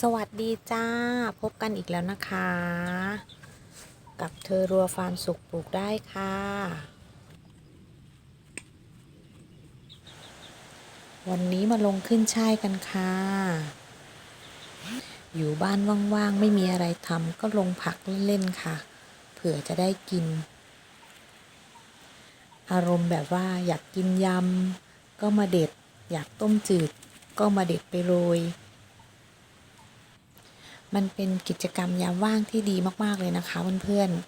สวัสดีจ้า พบกันอีกแล้วนะคะ กับเธอรัวฟาร์มสุขปลูกได้ค่ะ วันนี้มาลงขึ้นช่ายกันค่ะ อยู่บ้านว่างๆ ไม่มีอะไรทำก็ลงผักเล่นๆค่ะ เผื่อจะได้กิน อารมณ์แบบว่าอยากกินยำ ก็มาเด็ด อยากต้มจืด ก็มาเด็ดไปโรย มันเป็นกิจกรรมยามว่างที่ดีมาก ๆ เลยนะคะเพื่อนๆ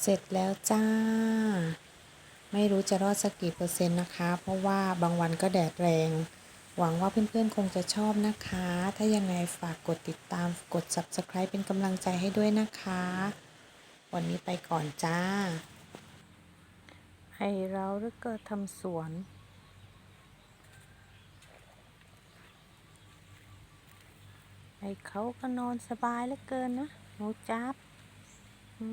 เสร็จแล้วจ้า ไม่รู้จะรอดสักกี่เปอร์เซ็นต์นะคะ เพราะว่าบางวันก็แดดแรง หวังว่าเพื่อนๆคงจะชอบนะคะ ถ้ายังไงฝากกดติดตามกด subscribe เป็นกำลังใจให้ด้วยนะคะ วันนี้ไปก่อนจ้า ให้เราหรือก็ทำสวนให้เขาก็นอนสบายเหลือเกินนะหนูจับอื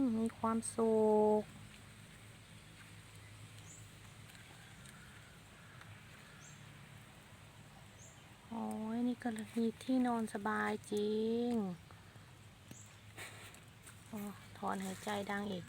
มมีความสุข โอ้ยนี่ก็มีที่นอนสบายจริง อนหายใจดังอีก